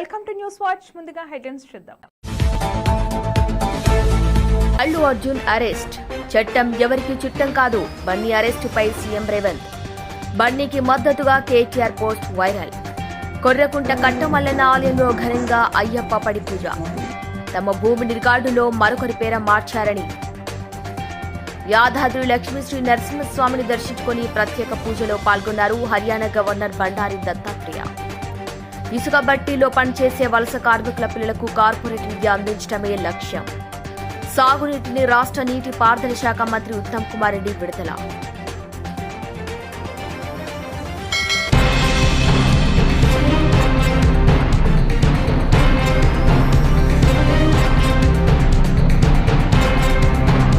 Welcome to news watch. ముందుగా headlines చూద్దాం. Allu Arjun arrest. చట్టం ఎవరికి చుట్టం కాదు? బన్నీ అరెస్ట్ పై సీఎం రేవంత్. బన్నీకి మద్దతుగా KTR post viral. Korrakunta Kattamallanna ఆలయంలో ఘనంగా అయ్యప్ప పడి పూజ. తమ భూమిని రికార్డులో మరొకరి పేర మార్చారని. యాదాద్రి లక్ష్మీశ్రీ నరసింహస్వామిని దర్శించుకుని ప్రత్యేక పూజలో పాల్గొన్నారు హర్యానా గవర్నర్ బండారి దత్తాత్రేయ. ఇసుక బట్టీలో పనిచేసే వలస కార్మికుల పిల్లలకు కార్పొరేట్ విద్య అందించడమే లక్ష్యం. సాగునీటిని రాష్ట్ర నీటి పారుదల శాఖ మంత్రి ఉత్తమ్ కుమార్ రెడ్డి విడుదల.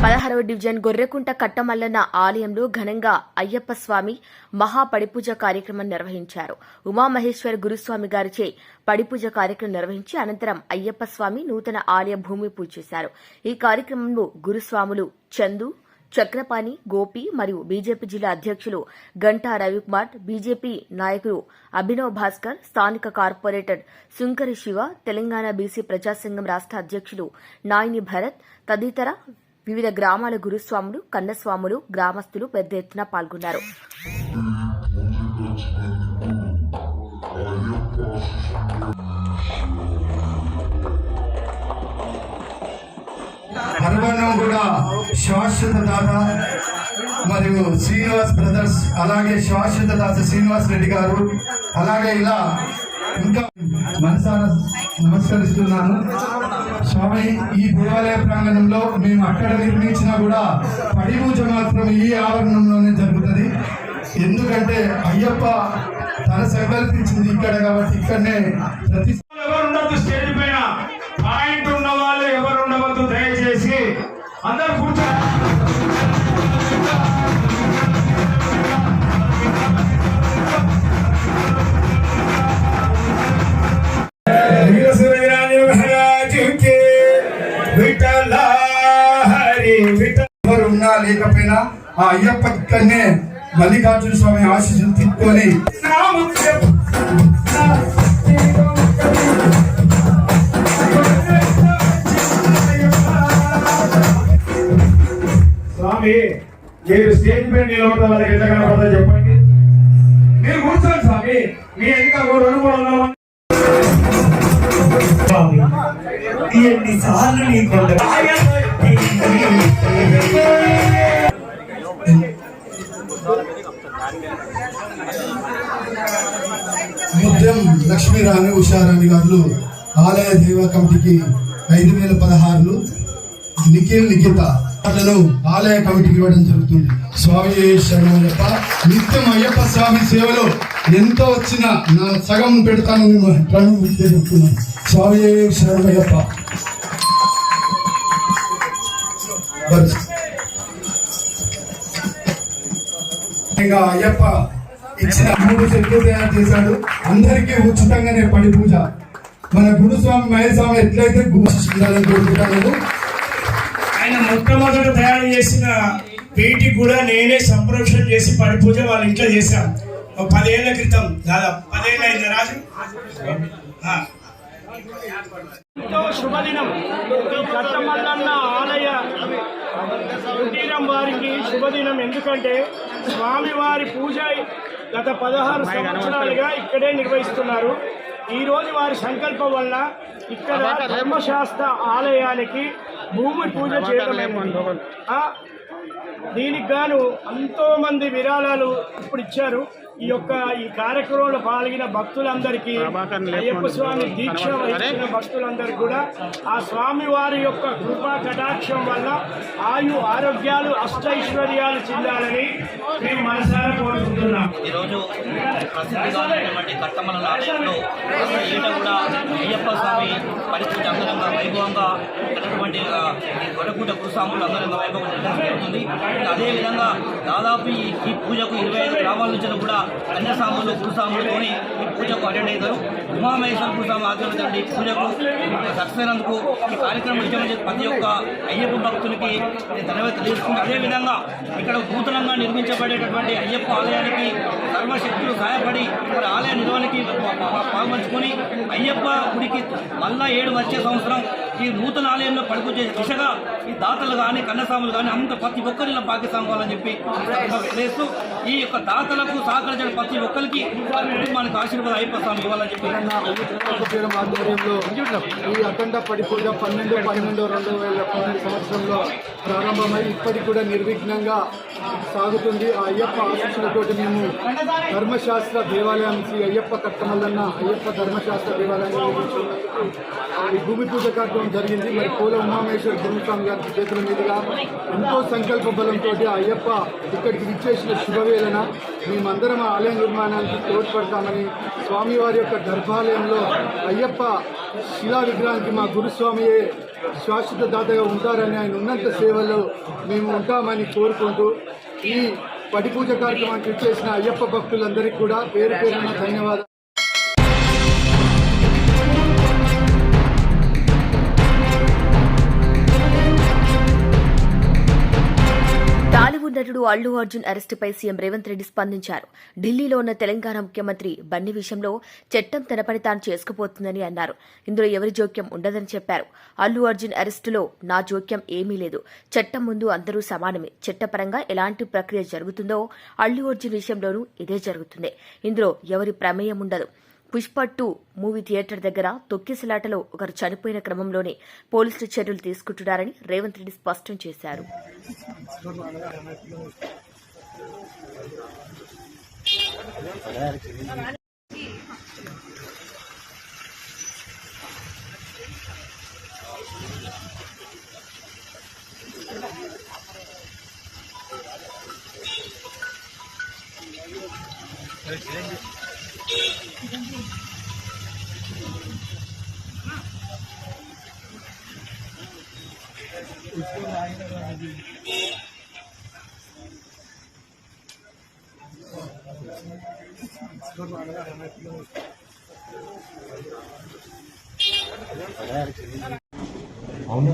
పదహారవ డివిజన్ గొర్రెకుంట కట్టమల్లన్న ఆలయంలో ఘనంగా అయ్యప్ప స్వామి మహా పడిపూజ కార్యక్రమం నిర్వహించారు. ఉమామహేశ్వర గురుస్వామి గారిచే పడిపూజ కార్యక్రమం నిర్వహించి అనంతరం అయ్యప్ప స్వామి నూతన ఆలయ భూమి పూజ చేశారు. ఈ కార్యక్రమంలో గురుస్వాములు చందు చక్రపాణి గోపి మరియు బీజేపీ జిల్లా అధ్యక్షులు గంటా రవికుమార్ బీజేపీ నాయకులు అభినవ్ భాస్కర్ స్థానిక కార్పొరేటర్ సుంకరి శివ తెలంగాణ బీసీ ప్రజాసంఘం రాష్ట్ర అధ్యక్షులు నాయిని భరత్ తదితర వివిధ గ్రామాల గురుస్వాములు కన్నస్వాములు గ్రామస్తులు పెద్ద ఎత్తున పాల్గొన్నారు. పర్వణం కూడా శాశ్వత దాత మరియు శ్రీనివాస్ బ్రదర్స్ అలాగే శాశ్వత దాత శ్రీనివాస్ రెడ్డి గారు అలాగే ఇలా ఇంకా మనసారా నమస్కరిస్తున్నాను. స్వామి ఈ దేవాలయ ప్రాంగణంలో మేము అక్కడ నిర్మించినా కూడా పడిపూజ మాత్రం ఈ ఆవరణంలోనే జరుగుతుంది. ఎందుకంటే అయ్యప్ప తన సంకల్పించింది ఇక్కడ కాబట్టి ఇక్కడనే ప్రతి లేకపోయినా ఆ అయ్యప్ప ఇక్కడనే మల్లికార్జున స్వామి ఆశీస్సులు తీసుకొని స్వామి మీరు స్టేజ్ పైన నిలబడతా వాళ్ళకి ఎంత కనపడతా చెప్పండి. మీరు కూర్చోండి స్వామి మీ ఒక రెండు మంది ఎన్నిసార్లు నీ కొండ. ముద్యం లక్ష్మీరాణి ఉషారాణి గారు ఆలయ దేవ కమిటీకి ఐదు వేల పదహారులు నిఖిల్ నిఖిత వాళ్ళను ఆలయ కమిటీకి ఇవ్వడం జరుగుతుంది. స్వామి శరణయ్యప్ప నిత్యం అయ్యప్ప స్వామి సేవలో ఎంత వచ్చినా నా సగం పెడతాను ప్రణు చెప్తున్నాను. స్వామి శరణయ్యప్ప. అయ్యప్ప ఇచ్చిన మూడు చెట్లు తయారు చేశాడు? అందరికీ ఉచితంగానే పడి పూజ. మన గురుస్వామి మహేశ్వామి ఎట్లయితే గురులని కోరుకుంటాను ఆయన మొట్టమొదట తయారు చేసిన వీటి కూడా నేనే సంప్రోక్షణ చేసి పడి పూజ వాళ్ళ ఇంట్లో చేశాను ఒక పదేళ్ళ క్రితం దాదాపు పదేళ్ళు అయింది రాజు? ఎంతో శుభదినం. కట్టమల్లన్న ఆలయ కుటీరం వారికి శుభదినం. ఎందుకంటే స్వామివారి పూజ గత పదహారు సంవత్సరాలుగా ఇక్కడే నిర్వహిస్తున్నారు. ఈ రోజు వారి సంకల్పం వల్ల ఇక్కడ ధర్మశాస్త్ర ఆలయానికి భూమి పూజ చేయడం దీనికి గాను ఎంతో మంది విరాళాలు ఇప్పుడు ఇచ్చారు. ఈ యొక్క ఈ కార్యక్రమంలో పాల్గొన్న భక్తులందరికీ అయ్యప్ప స్వామి దీక్ష వహించిన భక్తులందరికీ కూడా ఆ స్వామి వారి యొక్క కృపా కటాక్షం వల్ల ఆయు ఆరోగ్యాలు అష్టైశ్వర్యాలు చెందాలని మేము మనసారా కోరుకుంటున్నాం. ఈరోజు ప్రసిద్ధిగానటువంటి కట్టమల ఆలయంలో ప్రతి ఏటా కూడా అయ్యప్ప స్వామి పరిస్థితి అంగరంగ వైభవంగా ఉన్నటువంటి గొడకూట అంగరంగ నిర్వహించడం జరుగుతుంది అదేవిధంగా దాదాపు ఈ ఈ పూజకు ఇరవై ఐదు గ్రామాల నుంచి కూడా కన్యాస్వాములు గురుస్వాములు కొని ఈ పూజకు అటెండ్ అవుతారు ఉమామహేశ్వర గురుస్వామి ఆధ్వర్యంలో ఈ పూజకు సక్సెస్ ఈ కార్యక్రమం విజయం ప్రతి ఒక్క అయ్యప్ప భక్తులకి నేను ధన్యవాదాలు తెలియజేస్తుంది అదేవిధంగా ఇక్కడ నూతనంగా నిర్మించబడేటటువంటి అయ్యప్ప ఆలయానికి సర్వశక్తులు సహాయపడి మరి ఆలయ నిర్వహణకి పాల్పంచుకొని అయ్యప్ప గుడికి మళ్ళా ఏడు వచ్చే సంవత్సరం ఈ నూతన ఆలయంలో పడుకు చేసే దిశగా ఈ దాతలు కానీ కన్నస్వాములు కానీ అంత ప్రతి ఒక్కరిలో భాగ్యస్వామి అని చెప్పి తెలియజేస్తూ ఈ యొక్క దాతలకు సహకరించిన ప్రతి ఒక్కరికి వారి కుటుంబానికి ఆశీర్వాద అయ్యప్ప స్వామి ఇవ్వాలని చెప్పి ఆధ్వర్యంలో ఈ అఖండ పడిపూజ పన్నెండు పన్నెండు రెండు వేల పన్నెండు సంవత్సరంలో ప్రారంభమై ఇప్పటికి కూడా నిర్విఘ్నంగా సాగుతుంది. ఆ అయ్యప్ప ఆశీస్సులతోటి మేము ధర్మశాస్త్ర దేవాలయం శ్రీ అయ్యప్ప కట్టమల్లన్న అయ్యప్ప ధర్మశాస్త్ర దేవాలయం ఈ భూమి పూజ కార్యక్రమం జరిగింది. మరి పూల ఉమామేశ్వర గురుస్వామి గారి చేతుల మీదుగా ఎంతో సంకల్ప బలంతో ఆ అయ్యప్ప ఇక్కడికి విచ్చేసిన శుభవేళన మేమందరం ఆలయ నిర్మాణానికి తోడ్పడతామని స్వామివారి యొక్క గర్భాలయంలో అయ్యప్ప శిలా విగ్రహానికి మా గురుస్వామియే శాశ్వత దాతగా ఉంటారని ఆయన ఉన్నంత సేవలో మేము ఉంటామని కోరుకుంటూ ఈ పటిపూజ కార్యక్రమానికి ఇచ్చేసిన అయ్యప్ప భక్తులందరికీ కూడా పేరు పేరున ధన్యవాదాలు. నటుడు అల్లు అర్జున్ అరెస్టుపై సీఎం రేవంత్ రెడ్డి స్పందించారు. ఢిల్లీలో ఉన్న తెలంగాణ ముఖ్యమంత్రి బన్ని విషయంలో చట్టం తన పని తాను చేసుకుపోతుందని అన్నారు. ఇందులో ఎవరి జోక్యం ఉండదని చెప్పారు. అల్లు అర్జున్ అరెస్టులో నా జోక్యం ఏమీ లేదు. చట్టం ముందు అందరూ సమానమే. చట్టపరంగా ఎలాంటి ప్రక్రియ జరుగుతుందో అల్లు అర్జున్ విషయంలోనూ ఇదే జరుగుతుంది. ఇందులో ఎవరి ప్రమేయం ఉండదు. పుష్ప టూ మూవీ థియేటర్ దగ్గర తొక్కిసలాటలో ఒకరు చనిపోయిన క్రమంలోనే పోలీసులు చర్యలు తీసుకుంటున్నారని రేవంత్ రెడ్డి స్పష్టం చేశారు. అవును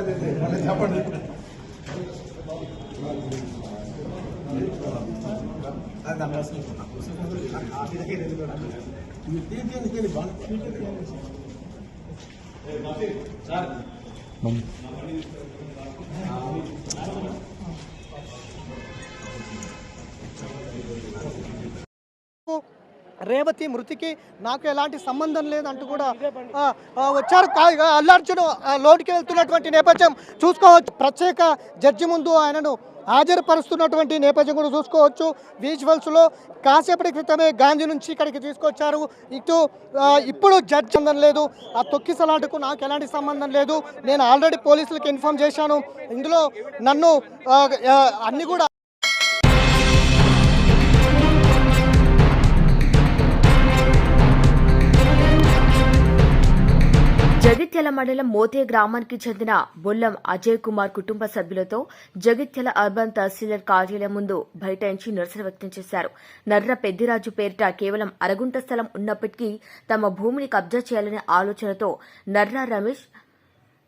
అది మళ్ళీ చెప్పండి. సార్ ప్రతి మృతికి నాకు ఎలాంటి సంబంధం లేదంటూ కూడా వచ్చారు కా- లోటుకి వెళ్తున్నటువంటి నేపథ్యం చూసుకోవచ్చు. ప్రత్యేక జడ్జి ముందు ఆయనను హాజరుపరుస్తున్నటువంటి నేపథ్యం కూడా చూసుకోవచ్చు. విజువల్స్లో కాసేపటి క్రితమే గాంధీ నుంచి ఇక్కడికి తీసుకొచ్చారు. ఇటు ఇప్పుడు జడ్జ్ సంబంధం లేదు. ఆ తొక్కిసలాటకు నాకు ఎలాంటి సంబంధం లేదు. నేను ఆల్రెడీ పోలీసులకు ఇన్ఫామ్ చేశాను. ఇందులో నన్ను అన్నీ కూడా జగిత్యాల మండలం మోతే గ్రామానికి చెందిన బొల్లం అజయ్ కుమార్ కుటుంబ సభ్యులతో జగిత్యాల అర్బన్ తహసీల్దార్ కార్యాలయం ముందు బైఠాయించి నిరసన వ్యక్తం చేశారు. నర్ర పెద్దిరాజు పేరిట కేవలం అరగుంట స్థలం ఉన్నప్పటికీ తమ భూమిని కబ్జా చేయాలనే ఆలోచనతో నర్ర రమేష్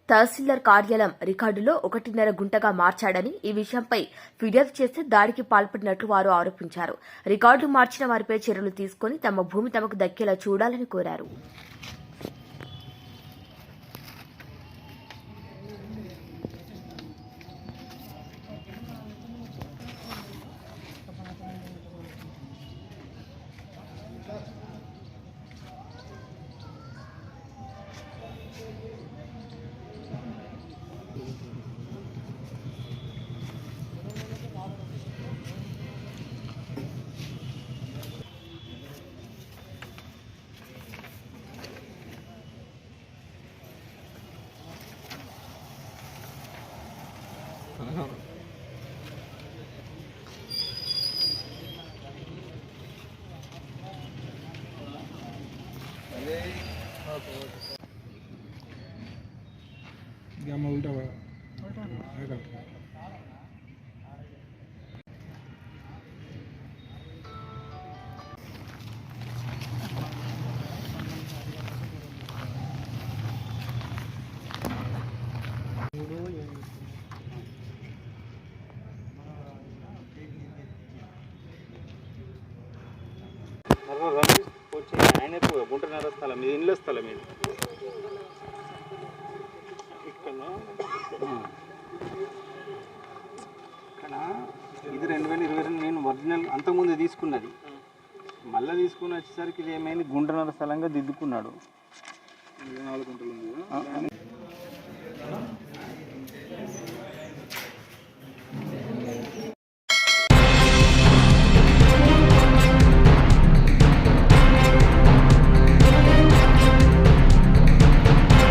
తహసీల్దార్ కార్యాలయం రికార్డులో ఒకటిన్నర గుంటగా మార్చాడని ఈ విషయంపై ఫిర్యాదు చేస్తే దాడికి పాల్పడినట్లు వారు ఆరోపించారు. రికార్డు మార్చిన వారిపై చర్యలు తీసుకుని తమ భూమి తమకు దక్కేలా చూడాలని కోరారు. गया मैं उल्टा हुआ। उल्टा వచ్చేసరికి ఇది ఏమైంది? గుంటన్నర స్థలంగా దిద్దుకున్నాడు.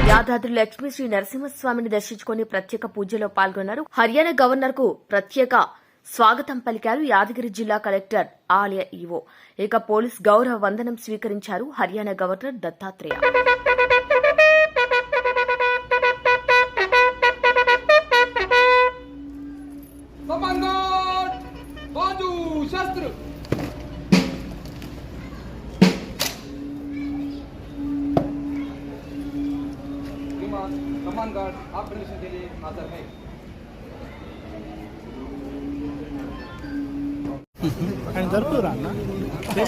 యాదాద్రి లక్ష్మీ శ్రీ నరసింహస్వామిని దర్శించుకుని ప్రత్యేక పూజలో పాల్గొన్నారు. హర్యానా గవర్నర్కు ప్రత్యేక స్వాగతం పలికారు యాదగిరి జిల్లా కలెక్టర్ ఆలయ ఈవో ఇక పోలీస్ గౌరవ వందనం స్వీకరించారు హర్యానా గవర్నర్ దత్తాత్రేయ कमांडर बाजू शस्त्र विमान कमान गार्ड आप परमिशन के लिए हाजिर है भदरपूर आना तो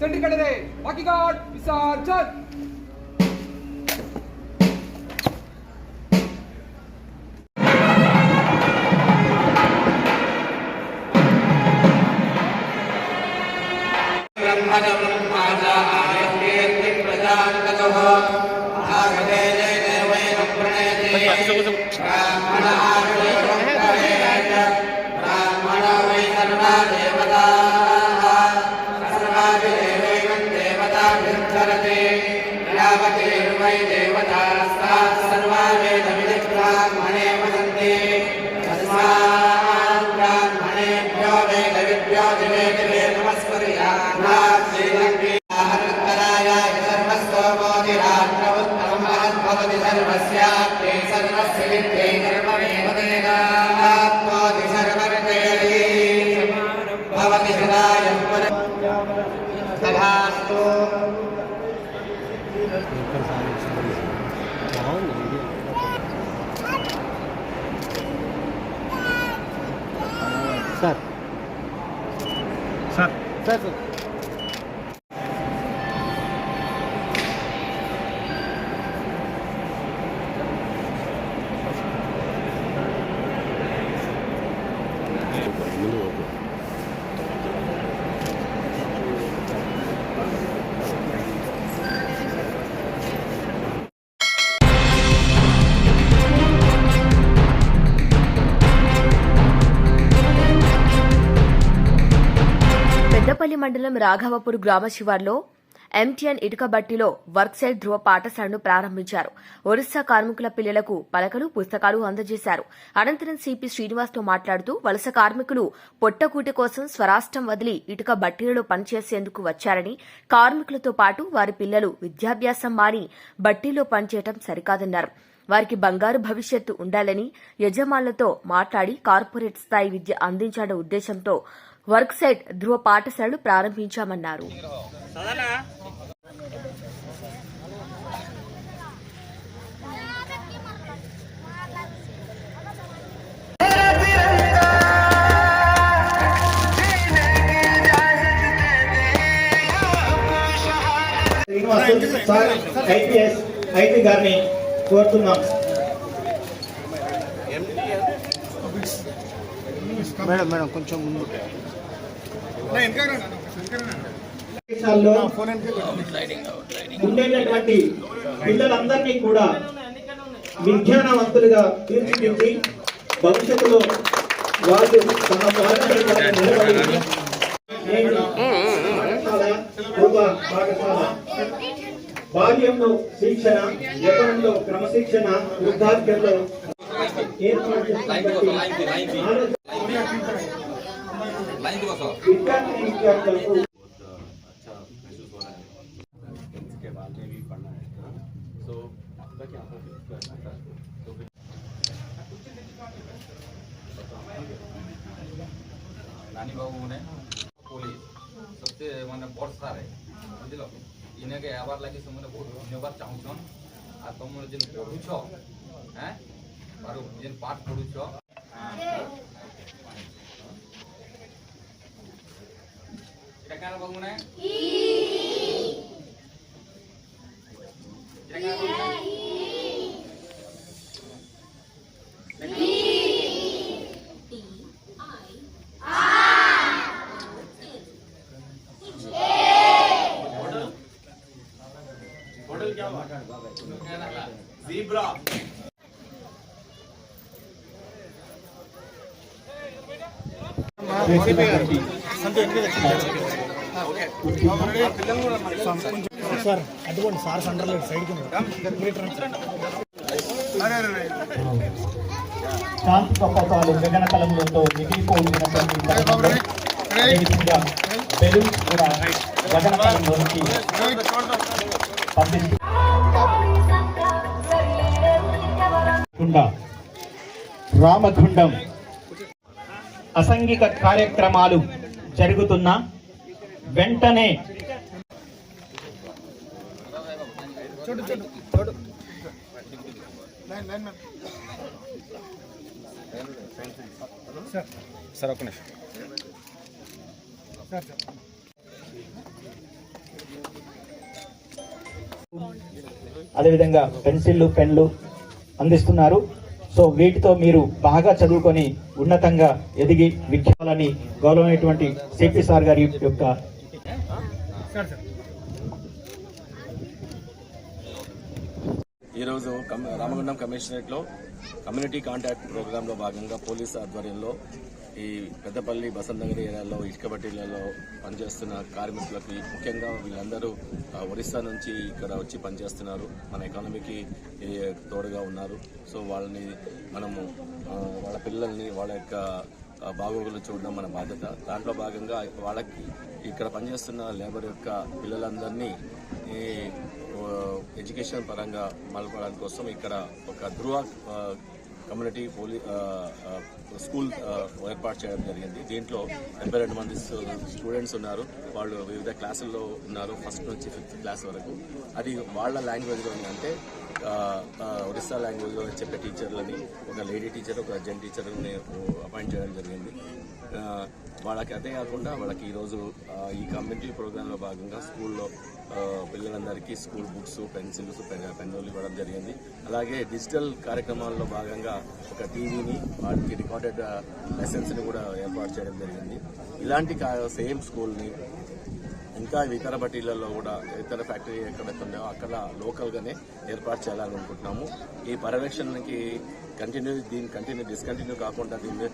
चंडीगढ़ रे बाकी विसर्जन भगवते यावतेर्वै देवतास्तात् सर्वा वेदविदग्राह्मणे वदन्ति। तस्मात् మండలం రాఘవపూర్ గ్రామ శివార్లో ఎంటీఎన్ ఇటుకబట్టిలో వర్క్ ధృవ పాఠశాలను ప్రారంభించారు. ఒరిస్సా కార్మికుల పిల్లలకు పలకలు పుస్తకాలు అందజేశారు. అనంతరం సిపి శ్రీనివాస్తో మాట్లాడుతూ వలస కార్మికులు పొట్టకూటి కోసం స్వరాష్ట్రం వదిలి ఇటుక బట్టీలలో పనిచేసేందుకు వచ్చారని కార్మికులతో పాటు వారి పిల్లలు విద్యాభ్యాసం మాని బట్టీలో పనిచేయటం సరికాదన్నారు. వారికి బంగారు భవిష్యత్తు ఉండాలని యజమానులతో మాట్లాడి కార్పొరేట్ స్థాయి విద్య అందించాలనే ఉద్దేశంతో వర్క్ సైట్ ధృవ పాఠశాలలు ప్రారంభించామన్నారు. శ్రీనివాసు సార్ ఐపీఎస్ ఐటీ గారిని కోరుతున్నాం. మేడం మేడం కొంచెం ముందు. ఉండేటటువంటి పిల్లలందరినీ కూడా విజ్ఞానవంతులుగా తీర్చిదిద్ది భవిష్యత్తులో వాళ్ళు తమ బాల్యంలో శిక్షణ యవనంలో క్రమశిక్షణ వృద్ధాప్యంలో ఏర్పాటు लाइन के बसो है? टेंथ नानी बाबू ने पोलीस सबसे मैंने बहुत सारे बुझल इनके आवार लगे से मैंने बहुत धन्यवाद चाहून आ तुम जो पढ़ुछ हैं और जो पाठ पढ़ुछ ఎక్కడ బొంగునే జీబ్రా संतोष సార్ అటువంటి సార్ సెంటర్ సైడ్ గగన కలంలో మిగిలిపోయినటువంటి రామగుండం అసంఘిక కార్యక్రమాలు జరుగుతున్న. వెంటనే. అదేవిధంగా పెన్సిళ్ళు పెన్లు అందిస్తున్నారు. సో వీటితో మీరు బాగా చదువుకొని ఉన్నతంగా ఎదిగి విద్యాలని గౌరవమైనటువంటి సిపి సార్ గారి యొక్క ఈరోజు కమ్- రామగుండం కమిషనరేట్లో కమ్యూనిటీ కాంటాక్ట్ ప్రోగ్రాంలో భాగంగా పోలీసు ఆధ్వర్యంలో ఈ పెద్దపల్లి బసంతగిరి ఏరియాలో ఇటుకబట్టీలలో పనిచేస్తున్న కార్మికులకి ముఖ్యంగా వీళ్ళందరూ ఒరిస్సా నుంచి ఇక్కడ వచ్చి పనిచేస్తున్నారు. మన ఎకానమీకి తోడుగా ఉన్నారు. సో వాళ్ళని మనము వాళ్ళ పిల్లల్ని వాళ్ళ యొక్క బాగోగులు చూడడం మన బాధ్యత. దాంట్లో భాగంగా వాళ్ళకి ఇక్కడ పనిచేస్తున్న లేబర్ యొక్క పిల్లలందరినీ ఎడ్యుకేషన్ పరంగా మలపడానికి కోసం ఇక్కడ ఒక ధ్రువ కమ్యూనిటీ పోలీ స్కూల్ ఏర్పాటు చేయడం జరిగింది. దీంట్లో డెబ్బై రెండు మంది స్టూడెంట్స్ ఉన్నారు. వాళ్ళు వివిధ క్లాసుల్లో ఉన్నారు ఫస్ట్ నుంచి ఫిఫ్త్ క్లాస్ వరకు. అది వాళ్ళ లాంగ్వేజ్లో అంటే ఒరిస్సా లాంగ్వేజ్లో చెప్పే టీచర్లని ఒక లేడీ టీచర్ ఒక జెన్ టీచర్ని అపాయింట్ చేయడం జరిగింది. వాళ్ళకి అదే కాకుండా వాళ్ళకి ఈరోజు ఈ కమ్యూనిటీ ప్రోగ్రాంలో భాగంగా స్కూల్లో పిల్లలందరికీ స్కూల్ బుక్స్ పెన్సిల్స్ పెన్నులు ఇవ్వడం జరిగింది. అలాగే డిజిటల్ కార్యక్రమాల్లో భాగంగా ఒక టీవీని వాటికి రికార్డెడ్ లెసన్స్ని కూడా ఏర్పాటు చేయడం జరిగింది. ఇలాంటి సేమ్ స్కూల్ని ఇంకా ఇతర బట్టీలలో కూడా ఇతర ఫ్యాక్టరీ ఎక్కడైతే ఉన్నాయో అక్కడ లోకల్గానే ఏర్పాటు చేయాలని అనుకుంటున్నాము ఈ పర్యవేక్షణకి కంటిన్యూ దీని కంటిన్యూ డిస్కంటిన్యూ కాకుండా దీని మీద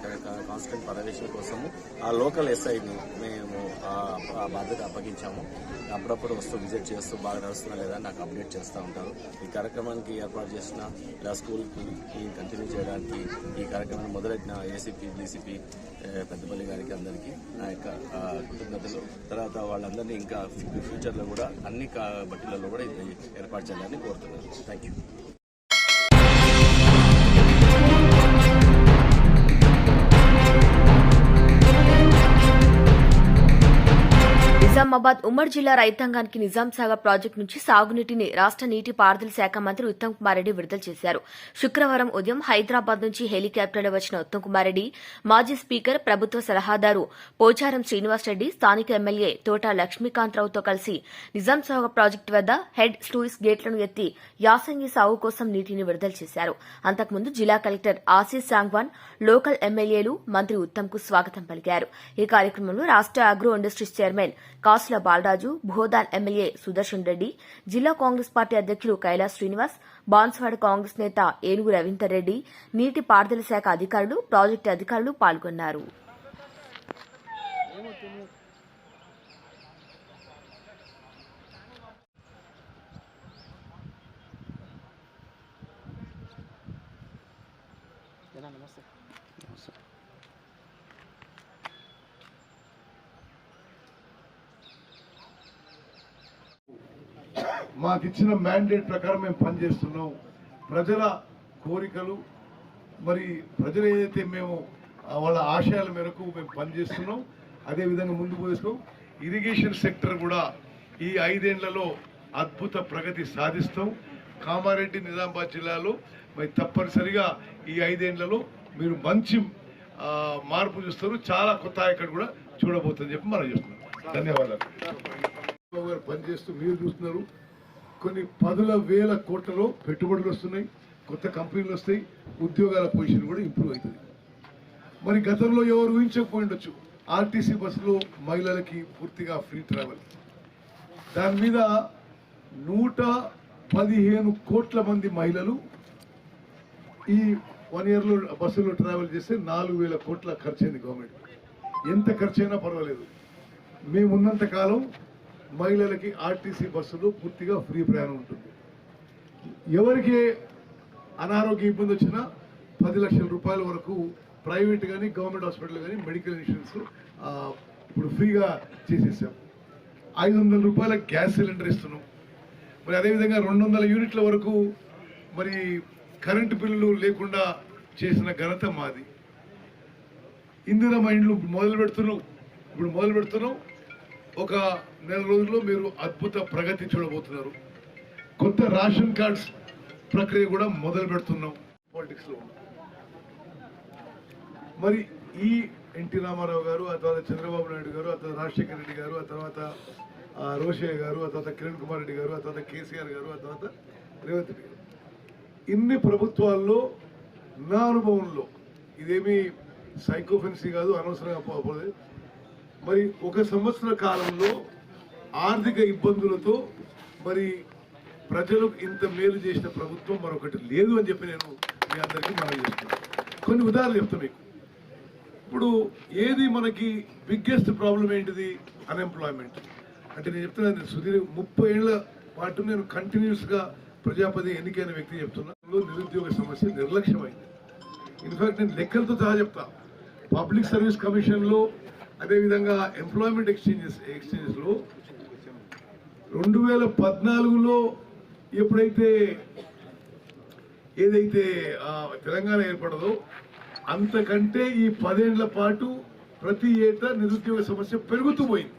కాన్స్టెంట్ పర్యవేక్షణ కోసము ఆ లోకల్ ఎస్ఐని మేము ఆ బాధ్యత అప్పగించాము. అప్పుడప్పుడు వస్తూ విజిట్ చేస్తూ బాగా నడుస్తున్నా లేదా నాకు అప్డేట్ చేస్తూ ఉంటారు. ఈ కార్యక్రమానికి ఏర్పాటు చేసిన ఇలా స్కూల్కి ఈ కంటిన్యూ చేయడానికి ఈ కార్యక్రమాన్ని మొదలెట్టిన ఏసీపీ డీసీపీ పెద్దపల్లి గారికి అందరికీ నా యొక్క కృతజ్ఞతలు. తర్వాత వాళ్ళందరినీ ఇంకా ఫ్యూచర్లో కూడా అన్ని కా- బట్టీలలో కూడా ఇది ఏర్పాటు చేయాలని కోరుతున్నాను. థ్యాంక్ యూ నిజామాబాద్ ఉమ్మడి జిల్లా రైతాంగానికి నిజాం సాగర్ ప్రాజెక్టు నుంచి సాగునీటిని రాష్ట్ర నీటి పారుదల శాఖ మంత్రి ఉత్తమ్ కుమార్ రెడ్డి విడుదల చేశారు. శుక్రవారం ఉదయం హైదరాబాద్ నుంచి హెలికాప్టర్లో వచ్చిన ఉత్తమ్ కుమార్ రెడ్డి మాజీ స్పీకర్ ప్రభుత్వ సలహాదారు పోచారం శ్రీనివాసరెడ్డి స్థానిక ఎమ్మెల్యే తోట లక్ష్మీకాంతరావుతో కలిసి నిజాం సాగర్ ప్రాజెక్టు వద్ద హెడ్ స్లూయిస్ గేట్లను ఎత్తి యాసంగి సాగు కోసం నీటిని విడుదల చేశారు. అంతకుముందు జిల్లా కలెక్టర్ ఆశీస్ సాంగ్వాన్ లోకల్ ఎమ్మెల్యేలు మంత్రి ఉత్తమ్కు స్వాగతం పలికారు. ఈ కార్యక్రమంలో రాష్ట్ర agro industries chairman Kasula Balaraju Bodhan MLA Sudarshan Reddy జిల్లా కాంగ్రెస్ పార్టీ అధ్యక్షులు కైలాస్ శ్రీనివాస్ బాన్స్వాడ కాంగ్రెస్ నేత ఏనుగు రవీందర్ రెడ్డి నీటి పారుదల శాఖ అధికారులు ప్రాజెక్టు అధికారులు పాల్గొన్నారు. నమస్తే. ఇచ్చిన మ్యాండేట్ ప్రకారం మేము పనిచేస్తున్నాం. ప్రజల కోరికలు మరి ప్రజలు ఏదైతే మేము వాళ్ళ ఆశయాల మేరకు మేము పనిచేస్తున్నాం అదేవిధంగా ముందుకు పోస్తాం ఇరిగేషన్ సెక్టర్ కూడా ఈ ఐదేళ్ళలో అద్భుత ప్రగతి సాధిస్తాం. కామారెడ్డి నిజామాబాద్ జిల్లాలో మరి తప్పనిసరిగా ఈ ఐదేళ్ళలో మీరు మంచి మార్పు చూస్తారు. చాలా కొత్త ఇక్కడ కూడా చూడబోతుందని చెప్పి మనం చెప్తున్నాం. ధన్యవాదాలు. గారు పనిచేస్తూ మీరు చూస్తున్నారు. కొన్ని పదుల వేల కోట్లలో పెట్టుబడులు వస్తున్నాయి కొత్త కంపెనీలు వస్తాయి ఉద్యోగాల పొజిషన్ కూడా ఇంప్రూవ్ అవుతుంది. మరి గతంలో ఎవరు ఊహించకపోయి ఉండొచ్చు. ఆర్టీసీ బస్సులో మహిళలకి పూర్తిగా ఫ్రీ ట్రావెల్ దాని మీద నూట పదిహేను కోట్ల మంది మహిళలు ఈ వన్ ఇయర్లో బస్సులో ట్రావెల్ చేస్తే నాలుగు వేల కోట్ల ఖర్చు అయింది గవర్నమెంట్. ఎంత ఖర్చు అయినా పర్వాలేదు. మేమున్నంత కాలం మహిళలకి ఆర్టీసీ బస్సులు పూర్తిగా ఫ్రీ ప్రయాణం ఉంటుంది. ఎవరికి అనారోగ్య ఇబ్బంది వచ్చినా పది లక్షల రూపాయల వరకు ప్రైవేట్ కానీ గవర్నమెంట్ హాస్పిటల్ కానీ మెడికల్ ఇన్సూరెన్స్ ఇప్పుడు ఫ్రీగా చేసేసాం. ఐదు వందల రూపాయల గ్యాస్ సిలిండర్ ఇస్తున్నాం. మరి అదేవిధంగా రెండు వందల యూనిట్ల వరకు మరి కరెంటు బిల్లులు లేకుండా చేసిన ఘనత మాది. ఇందిరమ్మ ఇండ్లు మొదలు పెడుతున్నాం. ఇప్పుడు మొదలు పెడుతున్నాం. ఒక నెల రోజుల్లో మీరు అద్భుత ప్రగతి చూడబోతున్నారు. కొత్త రేషన్ కార్డ్స్ ప్రక్రియ కూడా మొదలు పెడుతున్నాం. పాలిటిక్స్లో మరి ఈ ఎన్టీ రామారావు గారు ఆ తర్వాత చంద్రబాబు నాయుడు గారు ఆ తర్వాత రాజశేఖర రెడ్డి గారు ఆ తర్వాత రోషయ్య గారు ఆ తర్వాత కిరణ్ కుమార్ రెడ్డి గారు ఆ తర్వాత కేసీఆర్ గారు ఆ తర్వాత రేవంత్ రెడ్డి గారు. ఇన్ని ప్రభుత్వాల్లో నా అనుభవంలో ఇదేమి సైకోఫెన్సీ కాదు అనవసరంగా పోలేదు. మరి ఒక సంవత్సర కాలంలో ఆర్థిక ఇబ్బందులతో మరి ప్రజలకు ఇంత మేలు చేసిన ప్రభుత్వం మరొకటి లేదు అని చెప్పి నేను మీ అందరికీ మనం చేస్తున్నాను కొన్ని ఉదాహరణలు చెప్తాను మీకు. ఇప్పుడు ఏది మనకి బిగ్గెస్ట్ ప్రాబ్లం ఏంటిది? అన్ఎంప్లాయ్మెంట్ అంటే నేను చెప్తున్నాను సుధీర్ ముప్పై ఏళ్ళ పాటు నేను కంటిన్యూస్గా ప్రజాపతి ఎన్నికైన వ్యక్తి చెప్తున్నా. నిరుద్యోగ సమస్య నిర్లక్ష్యమైంది. ఇన్ఫాక్ట్ నేను లెక్కలతో సహా చెప్తా. పబ్లిక్ సర్వీస్ కమిషన్లో అదేవిధంగా ఎంప్లాయ్మెంట్ ఎక్స్చేంజెస్ ఎక్స్చేంజెస్లో రెండు వేల పద్నాలుగులో ఎప్పుడైతే ఏదైతే తెలంగాణ ఏర్పడదో అంతకంటే ఈ పదేళ్ళ పాటు ప్రతి ఏటా నిరుద్యోగ సమస్య పెరుగుతూ పోయింది.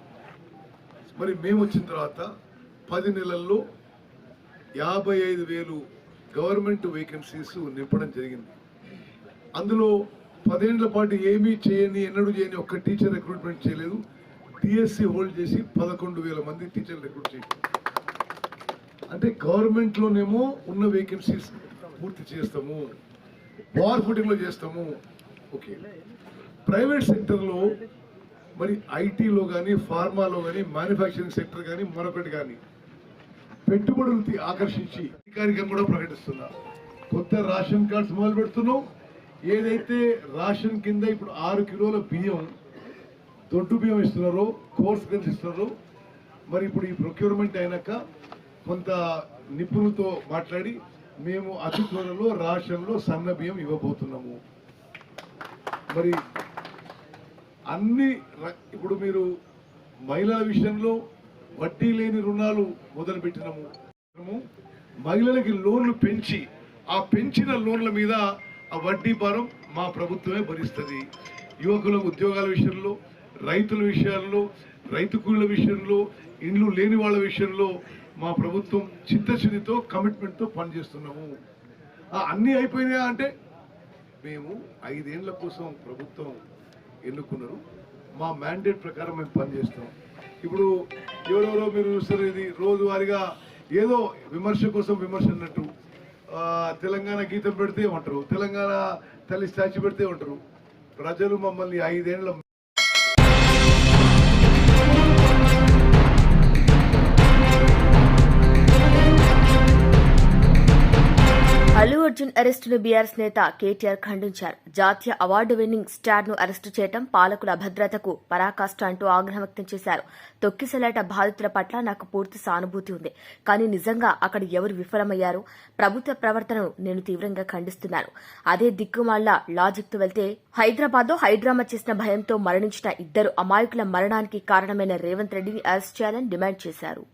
మరి మేము వచ్చిన తర్వాత పది నెలల్లో యాభై ఐదు వేలు గవర్నమెంట్ వేకెన్సీస్ నింపడం జరిగింది. అందులో పదేళ్ళ పాటు ఏమీ చేయని ఎన్నడూ చేయని ఒక్క టీచర్ రిక్రూట్మెంట్ చేయలేదు. టిఎస్సి హోల్డ్ చేసి పదకొండు వేల మంది టీచర్లు రిక్రూట్ చేసి అంటే గవర్నమెంట్లోనేమో ఉన్న వేకెన్సీస్ పూర్తి చేస్తాము. వార్ ఫుటింగ్లో చేస్తాము. ఓకే ప్రైవేట్ సెక్టర్లో మరి ఐటీలో కానీ ఫార్మాలో కానీ మ్యానుఫ్యాక్చరింగ్ సెక్టర్ కానీ మరొకటి కానీ పెట్టుబడులు ఆకర్షించి అధికారికంగా కూడా ప్రకటిస్తున్నా. కొత్త రేషన్ కార్డ్స్ మొదలు పెడుతున్నాం ఏదైతే రేషన్ కింద ఇప్పుడు ఆరు కిలోల బియ్యం దొడ్డు బియ్యం ఇస్తున్నారో కోర్స్ గన్స్ ఇస్తున్నారో. మరి ఇప్పుడు ఈ ప్రొక్యూర్మెంట్ అయినాక కొంత నిపుణులతో మాట్లాడి మేము అతి త్వరలో రాష్ట్రంలో సన్న బియ్యం ఇవ్వబోతున్నాము. మరి అన్ని ఇప్పుడు మీరు మహిళల విషయంలో వడ్డీ లేని రుణాలు మొదలుపెట్టినాము. మనము మహిళలకి లోన్లు పెంచి ఆ పెంచిన లోన్ల మీద ఆ వడ్డీ భారం మా ప్రభుత్వమే భరిస్తుంది. యువకులకు ఉద్యోగాల విషయంలో రైతుల విషయాల్లో రైతు కూలీల విషయంలో ఇండ్లు లేని వాళ్ళ విషయంలో మా ప్రభుత్వం చిత్తశుద్ధితో కమిట్మెంట్తో పనిచేస్తున్నాము. అన్నీ అయిపోయినాయా అంటే మేము ఐదేళ్ళ కోసం ప్రభుత్వం ఎన్నుకున్నారు. మా మ్యాండేట్ ప్రకారం మేము పనిచేస్తాం ఇప్పుడు ఎవరెవరో మీరు చూస్తారు ఇది రోజువారీగా ఏదో విమర్శ కోసం విమర్శ అన్నట్టు. తెలంగాణ గీతం పెడితే ఉంటారు తెలంగాణ తల్లి స్టాచ్యూ పెడితే ఉంటారు ప్రజలు మమ్మల్ని ఐదేళ్ళ అర్జున్ అరెస్టును బీఆర్ఎస్ నేత కేటీఆర్ ఖండించారు. జాతీయ అవార్డు విన్నింగ్ స్టార్ను అరెస్టు చేయడం పాలకుల భద్రతకు పరాకాష్ట అంటూ ఆగ్రహం వ్యక్తం చేశారు. తొక్కిసలాట బాధితుల పట్ల నాకు పూర్తి సానుభూతి ఉంది. కానీ నిజంగా అక్కడ ఎవరు విఫలమయ్యారు? ప్రభుత్వ ప్రవర్తనను నేను తీవ్రంగా ఖండిస్తున్నాను అదే దిక్కుమాళ్ళ లాజిక్తో వెళ్తే హైదరాబాద్లో హైడ్రామా చేసిన భయంతో మరణించిన ఇద్దరు అమాయకుల మరణానికి కారణమైన రేవంత్ రెడ్డిని అరెస్ట్ చేయాలని డిమాండ్ చేశారు.